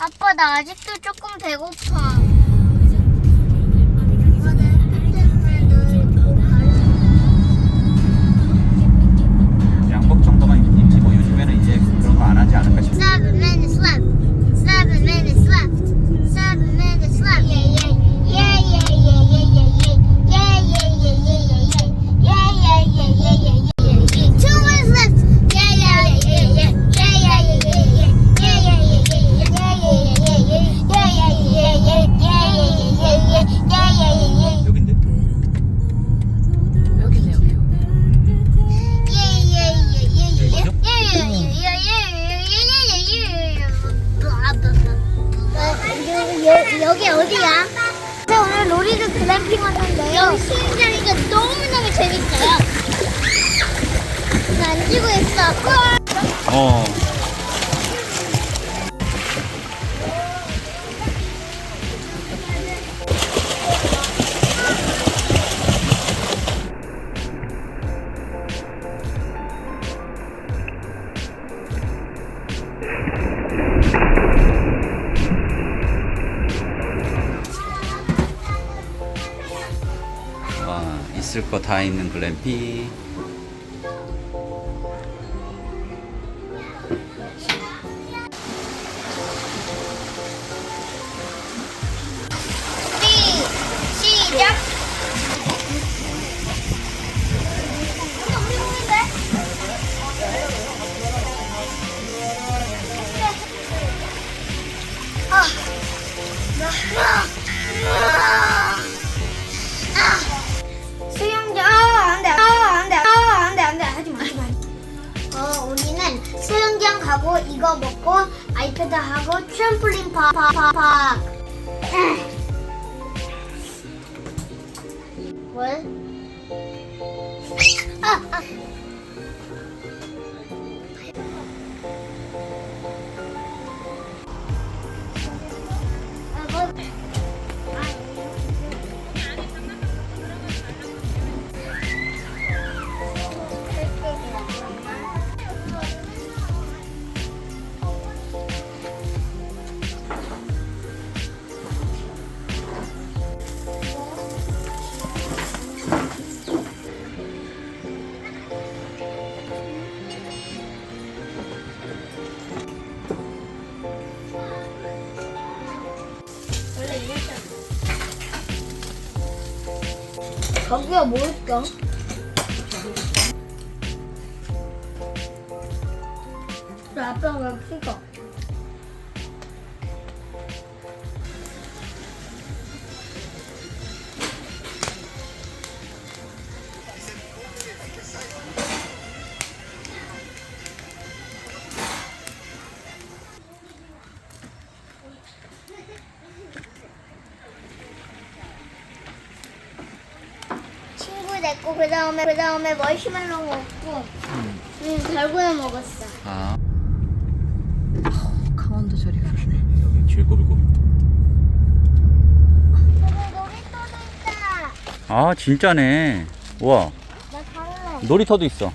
아빠 나 아직도 조금 배고파. 양복 정도만 입지 뭐 요즘에는 이제 그런 거 안 하지 않을까 싶어. Minutes left. 어디야? 네, 오늘 로리드 글램핑 왔는데요. 수영장이가 너무너무 재밌어요. 만지고 있어. 꿀! 어. 와, 있을 거 다 있는 글램핑. 수영장 가고 이거 먹고 아이패드 하고 트램플린 파파파파. 뭘? 저기가 뭘까? 아빠가 찍어. 됐고 그 다음에 그 다음에 머시멜로 먹고 응 결국에 먹었어. 아, 강원도 소리가 나네. 여기 쥐꼬리고. 놀이터도 있다. 아, 진짜네. 우와, 나 갈래. 놀이터도 있어.